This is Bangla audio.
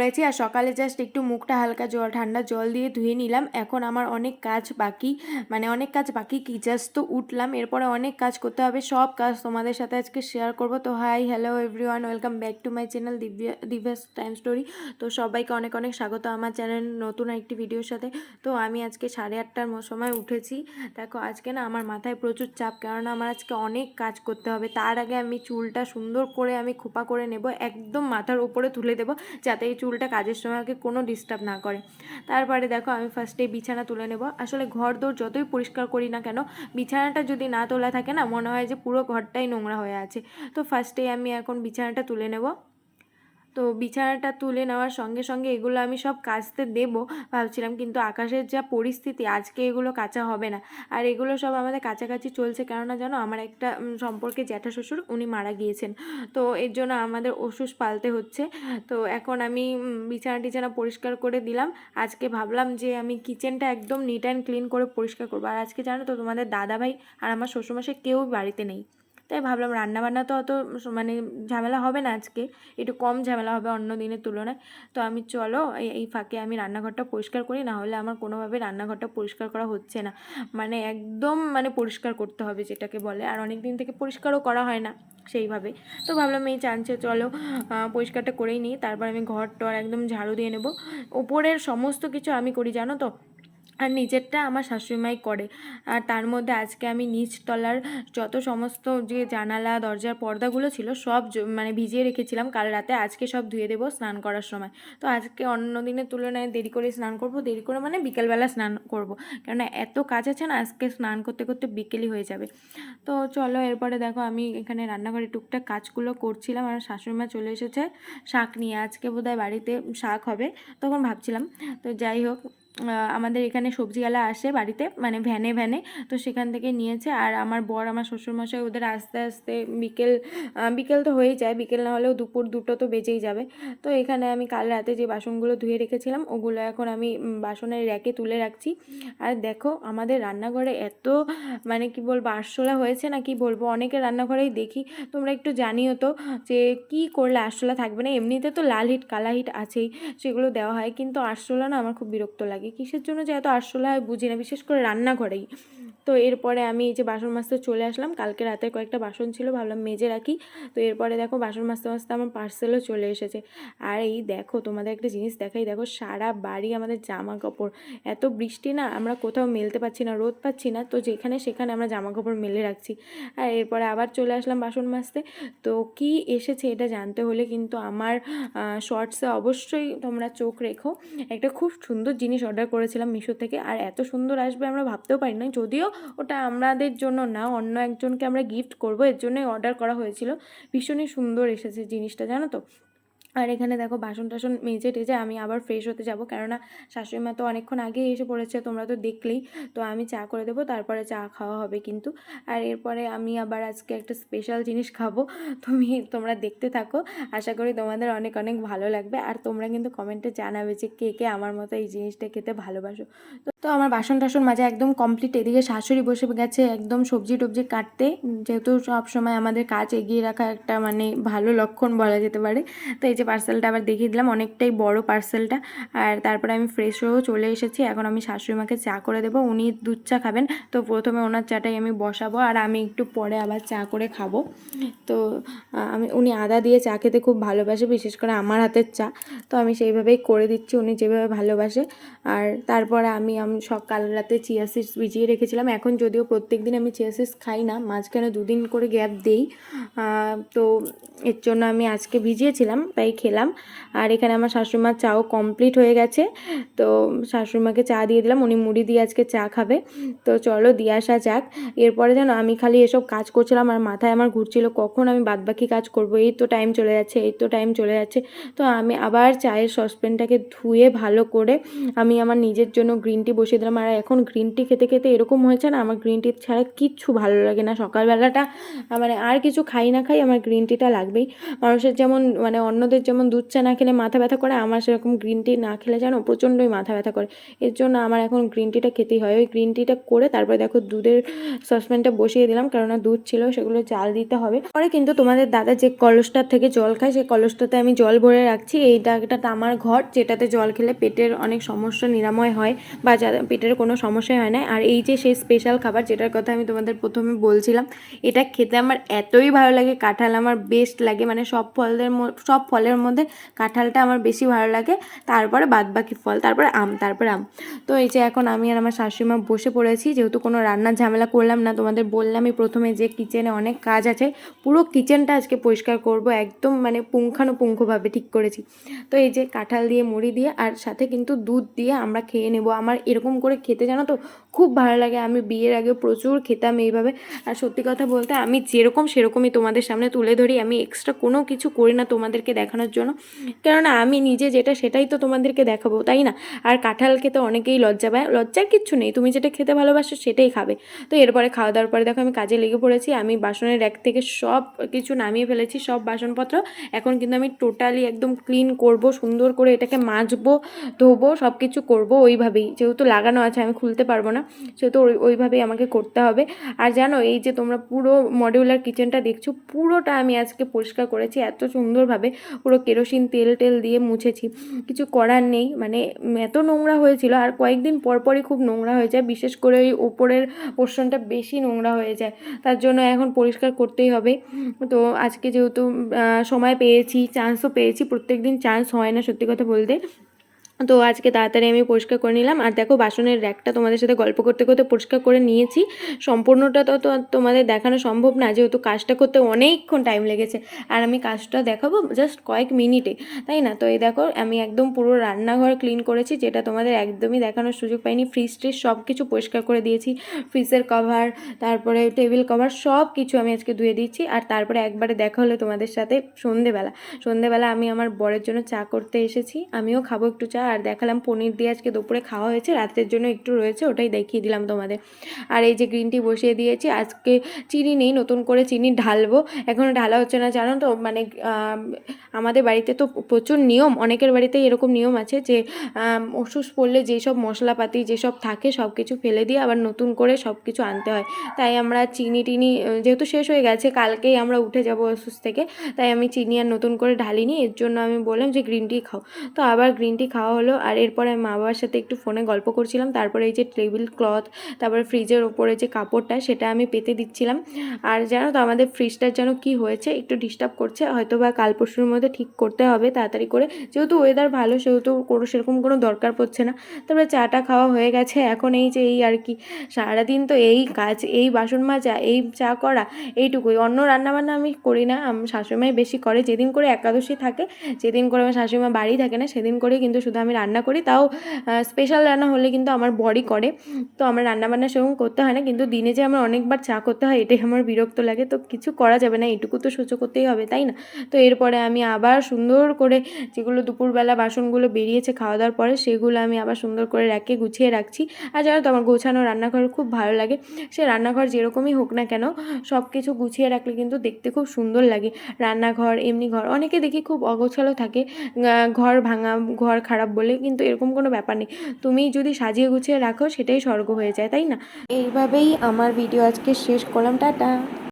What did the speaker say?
পড়েছি আর সকালে জাস্ট একটু মুখটা হালকা জল, ঠান্ডা জল দিয়ে ধুয়ে নিলাম। এখন আমার অনেক কাজ বাকি মানে অনেক কাজ বাকি কি জাস্ট তো উঠলাম। এরপরে অনেক কাজ করতে হবে, সব কাজ তোমাদের সাথে আজকে শেয়ার করব। তো hi hello everyone welcome back to my channel Divya Divya's time story তো সবাইকে অনেক অনেক স্বাগত আমার চ্যানেল নতুন একটি ভিডিওর সাথে। তো আমি আজকে সাড়ে আটটার সময় উঠেছি। দেখো আজকে না আমার মাথায় প্রচুর চাপ, কেননা আমার আজকে অনেক কাজ করতে হবে। তার আগে আমি চুলটা সুন্দর করে আমি খোপা করে নেব, একদম মাথার উপরে তুলে দেবো, যাতে এই চুলটা কাজের সময় আমাকে কোনো ডিস্টার্ব না করে। তারপরে দেখো আমি ফার্স্টে বিছানা তুলে নেব। আসলে ঘর দৌড় যতই পরিষ্কার করি না কেন, বিছানাটা যদি না তোলা থাকে না, মনে হয় যে পুরো ঘরটাই নোংরা হয়ে আছে। তো ফার্স্টেই আমি এখন বিছানাটা তুলে নেব। তো বিছানাটা তুলে নেওয়ার সঙ্গে সঙ্গে এগুলো আমি সব কাচতে দেব। ভাবছিলাম কিন্তু আকাশের যা পরিস্থিতি, আজকে এগুলো কাঁচা হবে না। আর এগুলো সব আমাদের কাছাকাছি চলছে, কেননা জানো আমার একটা সম্পর্কে জ্যাঠা শ্বশুর উনি মারা গিয়েছেন। তো এর জন্য আমাদের ওষুধ পালতে হচ্ছে। তো এখন আমি বিছানা টিছানা পরিষ্কার করে দিলাম। আজকে ভাবলাম যে আমি কিচেনটা একদম নিট অ্যান্ড ক্লিন করে পরিষ্কার করব। আর আজকে জানো তো তোমাদের দাদা ভাই আর আমার শ্বশুরমশাই কেউ বাড়িতে নেই। তাই ভাবলাম রান্নাবান্না তো অত মানে ঝামেলা হবে না আজকে। একটু কম ঝামেলা হবে অন্য দিনের তুলনায়। তো আমি চলো, এই- ফাঁকে আমি রান্নাঘরটা পরিষ্কার করি, না হলে আমার কোনোভাবে রান্নাঘরটা পরিষ্কার করা হচ্ছে না। মানে একদম মানে পরিষ্কার করতে হবে যেটাকে বলে। আর অনেক দিন থেকে পরিষ্কারও করা হয় না সেইভাবে। তো ভাবলাম এই চান্সে চলো পরিষ্কারটা করেই নিই। তারপর আমি ঘর টর একদম ঝাড়ু দিয়ে নেব। ওপরের সমস্ত কিছু আমি করি, জানো তো? আর নিজেরটা আমার শাশুড়িমাই করে। আর তার মধ্যে আজকে আমি নিচতলার যত সমস্ত যে জানালা, দরজার পর্দাগুলো ছিল, সব মানে ভিজিয়ে রেখেছিলাম। কাল রাতে আজকে সব ধুয়ে দেবো স্নান করার সময়। তো আজকে অন্য দিনের তুলনায় দেরি করে স্নান করব, দেরি করে মানে বিকেলবেলা স্নান করব। কেননা এত কাজ আছে না, আজকে স্নান করতে করতে বিকেলই হয়ে যাবে। তো চলো এরপরে দেখো আমি এখানে রান্নাঘরে টুকটাক কাজগুলো করছিলাম। আর শাশুড়িমা চলে এসেছে শাক নিয়ে। আজকে বোধহয় বাড়িতে শাক হবে, তখন ভাবছিলাম। তো যাই হোক আমাদের এখানে সবজিওয়ালা আসে বাড়িতে মানে ভ্যানে ভ্যানে, তো সেখান থেকে নিয়েছে। আর আমার বর, আমার শ্বশুরমশাই ওদের আস্তে আস্তে বিকেল বিকেল তো হয়েই যায়, বিকেল না হলেও দুপুর দুটো তো বেজেই যাবে। তো এখানে আমি কাল রাতে যে বাসনগুলো ধুয়ে রেখেছিলাম, ওগুলো এখন আমি বাসনের র্যাকে তুলে রাখছি। আর দেখো, আমাদের রান্নাঘরে এত মানে কি বলব, আরশোলা হয়েছে না কি বলব অনেকের রান্নাঘরেই দেখি। তোমরা একটু জানিও তো যে কি করলে আরশোলা থাকবে না? এমনিতে তো লাল হিট, কালা হিট আছেই, সেগুলো দেওয়া হয়। কিন্তু আরশোলা না আমার খুব বিরক্ত লাগে। কিসের জন্য যে এত আরশোলা হয় বুঝি না? বিশেষ করে রান্নাঘরেই। তো এরপরে আমি এই যে বাসন মাজতে চলে আসলাম, কালকে রাতে কয়েকটা বাসন ছিল, ভাবলাম মেজে রাখি। তো এরপরে দেখো বাসন মাজতে মাজতে আমার পার্সেলও চলে এসেছে। আর এই দেখো তোমাদের একটা জিনিস দেখাই, দেখো সারা বাড়ি আমাদের জামা কাপড় এত বৃষ্টি না, আমরা কোথাও মেলতে পারছি না, রোদ পাচ্ছি না, তো যেখানে সেখানে আমরা জামা কাপড় মেলে রাখছি। আর এরপরে আবার চলে আসলাম বাসন মাজতে। তো কি এসেছে এটা জানতে হলে কিন্তু আমার শর্টসে অবশ্যই তোমরা চোখ রেখো। একটা খুব সুন্দর জিনিস অর্ডার করেছিলাম মিশো থেকে, আর এত সুন্দর আসবে আমরা ভাবতেও পারি না যদিও ওটা আমাদের জন্য না, অন্য একজনকে আমরা গিফট করব, এর জন্যই অর্ডার করা হয়েছিল। ভীষণই সুন্দর এসেছে জিনিসটা, জানো তো? আর এখানে দেখো বাসন টাসন মেজে টেজে আমি আবার ফ্রেশ হতে যাব। কেননা শাশুড়ি মা তো অনেকক্ষণ আগেই এসে পড়েছে, তোমরা তো দেখলেই। তো আমি চা করে দেবো, তারপরে চা খাওয়া হবে কিন্তু। আর এরপরে আমি আবার আজকে একটা স্পেশাল জিনিস খাব। তুমি তোমরা দেখতে থাকো, আশা করি তোমাদের অনেক অনেক ভালো লাগবে। আর তোমরা কিন্তু কমেন্টে জানাবে যে কে কে আমার মতো এই জিনিসটা খেতে ভালোবাসো। তো তো আমার বাসন টাসন মাজা একদম কমপ্লিট এদিকে শাশুড়ি বসে গেছে একদম সবজি টবজি কাটতে। যেহেতু সব সময় আমাদের কাজ এগিয়ে রাখা একটা মানে ভালো লক্ষণ বলা যেতে পারে। তো এই যে পার্সেলটা আবার দেখিয়ে দিলাম, অনেকটাই বড় পার্সেলটা আর তারপরে আমি ফ্রেশ হয়েও চলে এসেছি। এখন আমি শাশুড়ি মাকে চা করে দেবো। উনি দুধ চা খাবেন। তো প্রথমে ওনার চাটাই আমি বসাবো আর আমি একটু পরে আবার চা করে খাব। তো আমি, উনি আদা দিয়ে চা খেতে খুব ভালোবাসে, বিশেষ করে আমার হাতের চা। তো আমি সেইভাবেই করে দিচ্ছি, উনি যেভাবে ভালোবাসে। আর তারপরে আমি আমি সকাল রাতে চিয়া সিডস ভিজিয়ে রেখেছিলাম। এখন যদিও প্রত্যেক দিন আমি চিয়া খাই না, মাঝখানে দুদিন করে গ্যাপ দেই। তো এর জন্য আমি আজকে ভিজিয়েছিলাম, তাই খেলাম। আর এখানে আমার শাশুড়িমার চাও কমপ্লিট হয়ে গেছে। তো শাশুড়িমাকে চা দিয়ে দিলাম, উনি মুড়ি দিয়ে আজকে চা খাবে। তো চলো দিয়ে আসা যাক। এরপরে যেন আমি খালি এসব কাজ করছিলাম আর মাথায় আমার ঘুরছিল, কখন আমি বাদবাকি কাজ করব? এই তো টাইম চলে যাচ্ছে, এই তো টাইম চলে যাচ্ছে। তো আমি আবার চায়ের সসপ্যানটাকে ধুয়ে ভালো করে আমি আমার নিজের জন্য গ্রিন টি বসিয়ে দিলাম। আর এখন গ্রিন টি খেতে খেতে এরকম হয়েছে না, আমার গ্রিন টি ছাড়া কিচ্ছু ভালো লাগে না। সকালবেলাটা মানে আর কিছু খাই না খাই আমার গ্রিন টিটা লাগবেই। মানুষের যেমন মানে অন্যদের তোমাদের যেমন দুধ চা না খেলে মাথা ব্যথা করে, আমার সেরকম গ্রিন টি না খেলে জানো প্রচণ্ডই মাথা ব্যথা করে। এর জন্য আমার এখন গ্রিন টিটা খেতেই হয়। ওই গ্রিন টিটা করে তারপরে দেখো দুধের সসপ্যানটা বসিয়ে দিলাম, কেননা দুধ ছিল, সেগুলো জাল দিতে হবে। পরে কিন্তু তোমাদের দাদা যে কলসটার থেকে জল খায়, সেই কলসটাতে আমি জল ভরে রাখছি। এইটা একটা আমার ঘর, যেটাতে জল খেলে পেটের অনেক সমস্যা, নিরাময় হয় বা পেটের কোনো সমস্যা হয় না। আর এই যে সেই স্পেশাল খাবার, যেটার কথা আমি তোমাদের প্রথমে বলছিলাম, এটা খেতে আমার এতই ভালো লাগে, কাঁঠাল আমার বেস্ট লাগে। মানে সব ফলদের সব ফলের মধ্যে কাঁঠালটা আমার বেশি ভালো লাগে। তারপরে বাদবাকি ফল, তারপরে আম তারপরে আম। তো এই যে এখন আমি আর আমার শাশুড়িমা বসে পড়েছি, যেহেতু কোনো রান্নার ঝামেলা করলাম না, তোমাদের বললামই প্রথমে যে কিচেনে অনেক কাজ আছে। পুরো কিচেনটা আজকে পরিষ্কার করব, একদম মানে পুঙ্খানুপুঙ্খভাবে ঠিক করেছি। তো এই যে কাঁঠাল দিয়ে, মুড়ি দিয়ে, আর সাথে কিন্তু দুধ দিয়ে আমরা খেয়ে নেব। আমার এরকম করে খেতে জানো তো খুব ভালো লাগে। আমি বিয়ের আগে প্রচুর খেতাম এইভাবে। আর সত্যি কথা বলতে আমি যেরকম সেরকমই তোমাদের সামনে তুলে ধরি। আমি এক্সট্রা কোনো কিছু করি না, তোমাদেরকে দেখানোর জন্য। কেননা আমি নিজে যেটা সেটাই তো তোমাদেরকে দেখাবো, তাই না? আর কাঁঠাল খেতে অনেকেই লজ্জা পায়। লজ্জার কিচ্ছু নেই, তুমি যেটা খেতে ভালোবাসো সেটাই খাবে। তো এরপরে খাওয়া দাওয়ার পরে দেখো আমি কাজে লেগে পড়েছি, আমি বাসনের র্যাক থেকে সব কিছু নামিয়ে ফেলেছি, সব বাসনপত্র। এখন কিন্তু আমি টোটালি একদম ক্লিন করব, সুন্দর করে এটাকে মাজবো, ধোবো সব কিছু করব ওইভাবেই। যেহেতু লাগানো আছে, আমি খুলতে পারব না, সেহেতু ওই, ওইভাবেই আমাকে করতে হবে। আর জানো, এই যে তোমরা পুরো মডিউলার কিচেনটা দেখছ, পুরোটা আমি আজকে পরিষ্কার করেছি এত সুন্দরভাবে। পুরো কেরোসিন তেল টেল দিয়ে মুছেছি। কিছু করার নেই মানে এত নোংরা হয়েছিল, আর কয়েকদিন পরপরই খুব নোংরা হয়ে যায়, বিশেষ করে ওই ওপরের পোর্শনটা বেশি নোংরা হয়ে যায়। তার জন্য এখন পরিষ্কার করতেই হবে। তো আজকে যেহেতু সময় পেয়েছি চান্সও পেয়েছি প্রত্যেক দিন চান্স হয় না সত্যি কথা বলতে। তো আজকে তাড়াতাড়ি আমি পরিষ্কার করে নিলাম। আর দেখো, বাসনের র্যাকটা তোমাদের সাথে গল্প করতে করতে পরিষ্কার করে নিয়েছি। সম্পূর্ণটা তো তোমাদের দেখানো সম্ভব না, যেহেতু কাজটা করতে অনেকক্ষণ টাইম লেগেছে। আর আমি কাজটা দেখাবো জাস্ট কয়েক মিনিটে, তাই না? তো এই দেখো, আমি একদম পুরো রান্নাঘর ক্লিন করেছি, যেটা তোমাদের একদমই দেখানোর সুযোগ পাইনি। ফ্রিজ ট্রিজ সব কিছু পরিষ্কার করে দিয়েছি। ফ্রিজের কভার তারপরে টেবিল কভার সব কিছু আমি আজকে ধুয়ে দিচ্ছি। আর তারপরে একবারে দেখা হলো তোমাদের সাথে সন্ধেবেলা। সন্ধেবেলা আমি আমার বরের জন্য চা করতে এসেছি। আমিও খাব একটু চা। আর দেখালাম পনির দিয়ে আজকে দুপুরে খাওয়া হয়েছে রাতের জন্য একটু রয়েছে, ওটাই দেখিয়ে দিলাম তোমাদের। আর এই যে গ্রিন টি বসিয়ে দিয়েছি, আজকে চিনি নেই, নতুন করে চিনি ঢালবো। এখনও ঢালা হচ্ছে না, জানো তো মানে আমাদের বাড়িতে তো প্রচুর নিয়ম, অনেকের বাড়িতেই এরকম নিয়ম আছে যে ওষুধ পড়লে যেসব মশলাপাতি যেসব থাকে সব কিছু ফেলে দিয়ে আবার নতুন করে সব কিছু আনতে হয়। তাই আমরা চিনি টিনি, যেহেতু শেষ হয়ে গেছে, কালকেই আমরা উঠে যাব ওষুধ থেকে, তাই আমি চিনি আর নতুন করে ঢালিনি, এর জন্য আমি বললাম যে গ্রিন টি খাও। তো আবার গ্রিন টি খাওয়া হলো আর এরপরে আমি মা বাবার সাথে একটু ফোনে গল্প করছিলাম। তারপরে এই যে টেবিল ক্লথ তারপরে ফ্রিজের ওপরে যে কাপড়টা, সেটা আমি পেতে দিচ্ছিলাম। আর জানো তো, আমাদের ফ্রিজটার যেন কি হয়েছে, একটু ডিস্টার্ব করছে। হয়তো বা কাল পরশুর মধ্যে ঠিক করতে হবে তাড়াতাড়ি করে। যেহেতু ওয়েদার ভালো, সেহেতু কোনো, সেরকম কোনো দরকার পড়ছে না। তারপরে চাটা খাওয়া হয়ে গেছে। এখন এই যে এই আর কি, সারাদিন তো এই কাজ, এই বাসন মাজা, এই চা করা, এইটুকুই। অন্য রান্নাবান্না আমি করি না। আমার শাশুড়িমাই বেশি করে। যেদিন করে একাদশী থাকে যেদিন করে আমার শাশুড়িমা বাড়ি থাকে না, সেদিন করে কিন্তু শুধু আমি রান্না করি, তাও স্পেশাল রান্না হলে কিন্তু আমার বড়ি করে। তো আমার রান্নাবান্না সেরকম করতে হয় না, কিন্তু দিনে যে আমার অনেকবার চা করতে হয়, এটাই আমার বিরক্ত লাগে। তো কিছু করা যাবে না, এটুকু তো সহ্য করতেই হবে, তাই না? তো এরপরে আমি আবার সুন্দর করে যেগুলো দুপুরবেলা বাসনগুলো বেরিয়েছে খাওয়া দাওয়ার পরে, সেগুলো আমি আবার সুন্দর করে র্যাকে গুছিয়ে রাখছি। আর জানো তো, আমার গোছানো রান্নাঘর খুব ভালো লাগে। সে রান্নাঘর যেরকমই হোক না কেন সব কিছু গুছিয়ে রাখলে কিন্তু দেখতে খুব সুন্দর লাগে। রান্নাঘর, এমনি ঘর, অনেকে দেখি খুব অগোছালো থাকে। ঘর ভাঙা, ঘর খারাপ বলে কিন্তু এরকম কোনো ব্যাপার নেই। তুমি যদি সাজিয়ে গুছিয়ে রাখো, সেটাই স্বর্গ হয়ে যায়, তাই না? এইভাবেই আমার ভিডিও আজকে শেষ করলাম। টাটা!